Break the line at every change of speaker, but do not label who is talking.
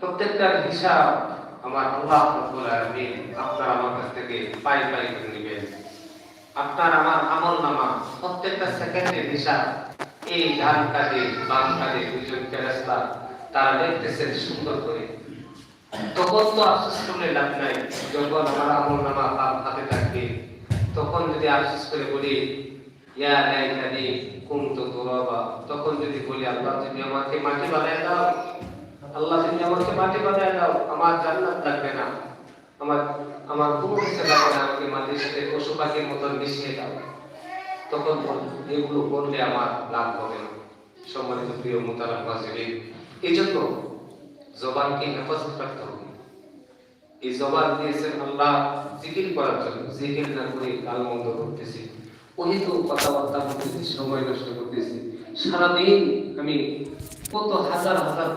প্রত্যেকটার হিসাব আমার আল্লাহ রাব্বুল আপনার আমার কাছ থেকে পাই পাই করে নেবেন। আপনার আমার আমল নামা প্রত্যেকটা সেকেন্ডের হিসাব এই ধান কাঁধে বাম কাঁধে দুজন ফেরেশতা তারা দেখতেছেন সুন্দর করে। তখন তো আফসোস করলে লাভ নাই, যখন আমার আমল নামা বাম হাতে থাকবে। তখন যদি আফসোস করে বলি, ইয়া লাইতানি কুনতু তুরাবা, তখন যদি বলি, আল্লাহ যদি আমাকে মাটি বানায় দাও। আল্লাহ যদি আমাকে মাটি বানায় দাও, আমার জান্নাত লাগবে না। আমার আমার কোনো কিছু লাগবে না আমাকে মাটির সাথে পশু পাখির মতন মিশিয়ে দাও। তখন এগুলো করলে আমার লাভ হবে না। সম্মানিত প্রিয় মোতালা হাজিরিন এই জন্য জবানকে হেফাজত রাখতে হবে। এই জবান দিয়েছেন আল্লাহ জিকির করার জন্য। জিকির না করে গাল মন্দ করতেছি। অহিত কথাবার্তা বলতেছি, সময় নষ্ট করতেছি। সারাদিন আমি কত হাজার হাজার